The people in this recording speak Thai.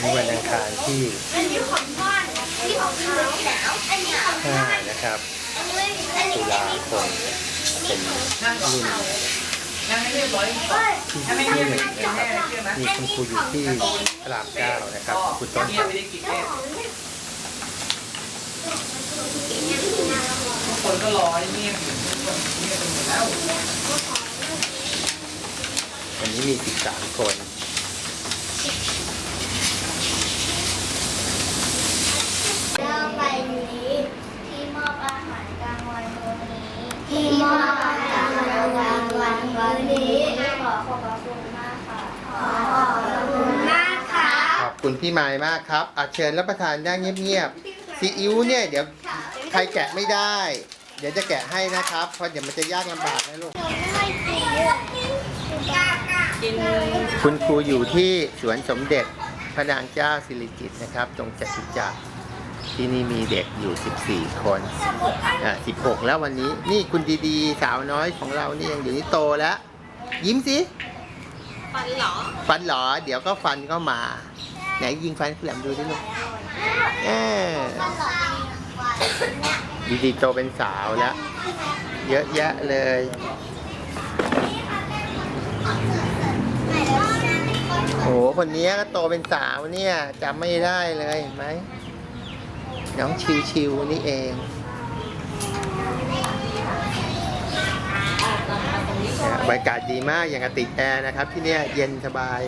วันที่อันนี้ของพ่อที่ของเขาหนาวอันนี้ของพ่อ5นะครับอันนี้อันตุนี้ลาคมเป็นนั่งก่อนรุ่นนั่งให้เรียบร้อยเฮ้ยที่ที่หนึ่งนะครับมีคุณครูอยู่ที่พระรามเก้านะครับคุณต้นเนี่ยไม่ได้กินแน่ทุกคนก็รอให้เงียบอยู่ทุกคนเงียบกันหมดแล้ววันนี้มี 13 คน เราไปนี้ที่มอบอาหารกลางวันวันนี้ ที่มอบอาหารางวันวันวันนี้ขอขอบพระคุณมากค่ะ ขอขอบพระคุณมากค่ะขอบคุณพี่ไม้มากครับอาเชิญรับประทานได้เงียบๆซีอิ๊วเนี่ยเดี๋ยวใครแกะไม่ได้ เดี๋ยวจะแกะให้นะครับ เพราะเดี๋ยวมันจะยากลำบากนะลูก กินคุณครูอยู่ที่สวนสมเด็จพระนางเจ้าสิริกิติ์นะครับ ตรงจตุจักร ที่นี่มีเด็กอยู่ 14 คนอ่า16 แล้ววันนี้ นี่คุณดีๆ สาวน้อยของเรานี่ยังอยู่นี่โตแล้ว ยิ้มสิ ฟันเหรอ ฟันเหรอ เดี๋ยวก็ฟันก็มา ไหนยิงฟันแหลมดูดิลูกเออดีๆโตเป็นสาวแล้ว เยอะแยะเลยโอ้โหคนนี้ก็โตเป็นสาวเนี่ยจำไม่ได้เลยเห็นไหม น้องชิวชิวๆนี่เองบรรยากาศดีมากอย่างกับติดแอร์นะครับ ที่เนี่ยเย็นสบาย